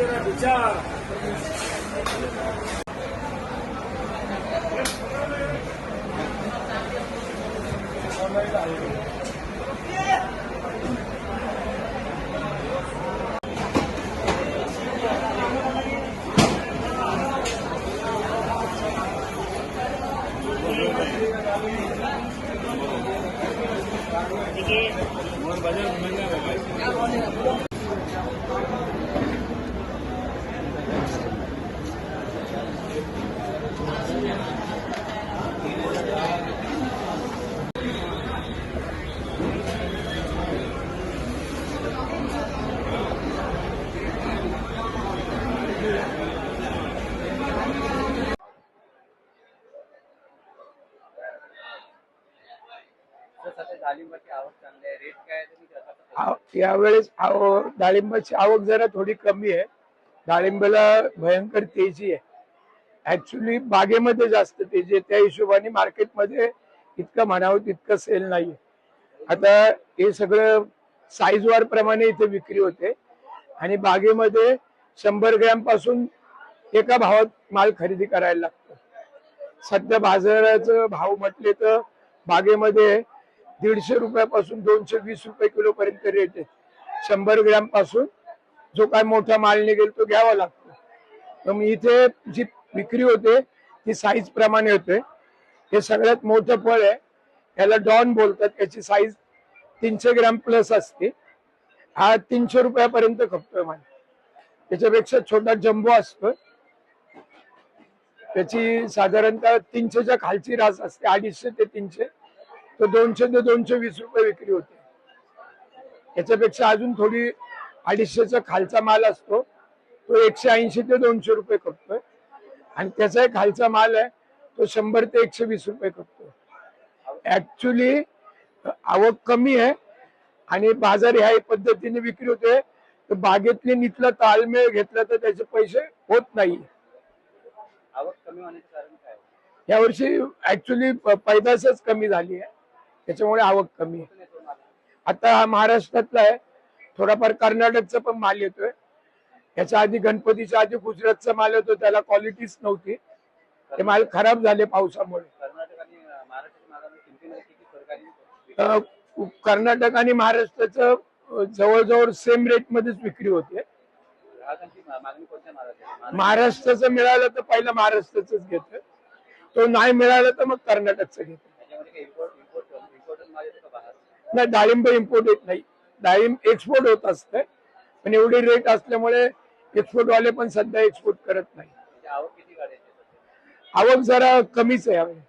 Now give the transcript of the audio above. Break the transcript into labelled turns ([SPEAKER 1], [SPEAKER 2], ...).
[SPEAKER 1] તેના વિચાર 이게 뭔 맞아? 맨날
[SPEAKER 2] 먹어야지. यावेळेस आव- डाळिंबाची आवक जरा थोडी कमी आहे. डाळिंबाला भयंकर तेजी आहे. ऍक्च्युली बागेमध्ये जास्त तेजी आहे. त्या हिशोबाने मार्केटमध्ये इतकं म्हणावं तितकं सेल नाहीये. आता हे सगळं साईज वार प्रमाणे इथे विक्री होते. आणि बागेमध्ये शंभर ग्रॅमपासून एका भावात माल खरेदी करायला लागतो. सध्या बाजाराचं भाव म्हटले तर बागेमध्ये दीडशे रुपयापासून दोनशे वीस रुपये किलो पर्यंत रेट आहे. शंभर ग्रॅमपासून जो काय मोठा माल निघेल तो घ्यावा लागतो. तर मग इथे जी विक्री होते ती साईज प्रमाणे होते. हे सगळ्यात मोठं फळ आहे. याला डॉन बोलतात त्याची साईज तीनशे ग्रॅम प्लस असते. हा तीनशे रुपयापर्यंत खपतोय माल. त्याच्यापेक्षा छोटा जम्बो असतो. त्याची साधारणतः तीनशेच्या खालची रास असते अडीचशे ते तीनशे. तो दोनशे ते दोनशे वीस रुपये विक्री होते. याच्यापेक्षा अजून थोडी अडीचशेचा खालचा माल असतो. तो एकशे ऐंशी ते दोनशे रुपये खपतोय आणि त्याचा एक खालचा माल आहे तो शंभर ते एकशे वीस रुपये खपतो ऍक्च्युली आवक कमी आहे आणि बाजार ह्या पद्धतीने विक्री होते तर बागेतली नीतला ताळमेळ घेतला तर त्याचे पैसे होत नाही.
[SPEAKER 1] आवक कमी होण्याचं कारण काय? आहे?
[SPEAKER 2] यावर्षी ऍक्च्युली पैदासच कमी झाली आहे. त्याच्यामुळे आवक कमी आहे. आता हा महाराष्ट्रातला आहे. थोडाफार कर्नाटकचा पण माल येतोय. याच्या आधी गणपतीच्या आधी गुजरातचा माल येतो त्याला क्वालिटीच नव्हती. ते माल खराब झाले पावसामुळे.
[SPEAKER 1] कर्नाटक आणि
[SPEAKER 2] महाराष्ट्राचं जवळजवळ सेम रेट मध्येच विक्री होते. महाराष्ट्राचं मिळालं तर पहिलं महाराष्ट्राच घेतोय. तो नाही मिळालं तर मग कर्नाटकचं घेत
[SPEAKER 1] त्याच्यामध्ये काही इम्पोर्ट इम्पोर्ट इम्पोर्टच माल येतो का बाहेर
[SPEAKER 2] नाही डाळिंब इम्पोर्ट येत नाही. डाळिंब एक्सपोर्ट होत असते पण एवढी रेट असल्यामुळे एक्सपोर्ट वाले पण सध्या एक्सपोर्ट करत नाही.
[SPEAKER 1] म्हणजे
[SPEAKER 2] आवक जरा कमीच आहे. यावेळी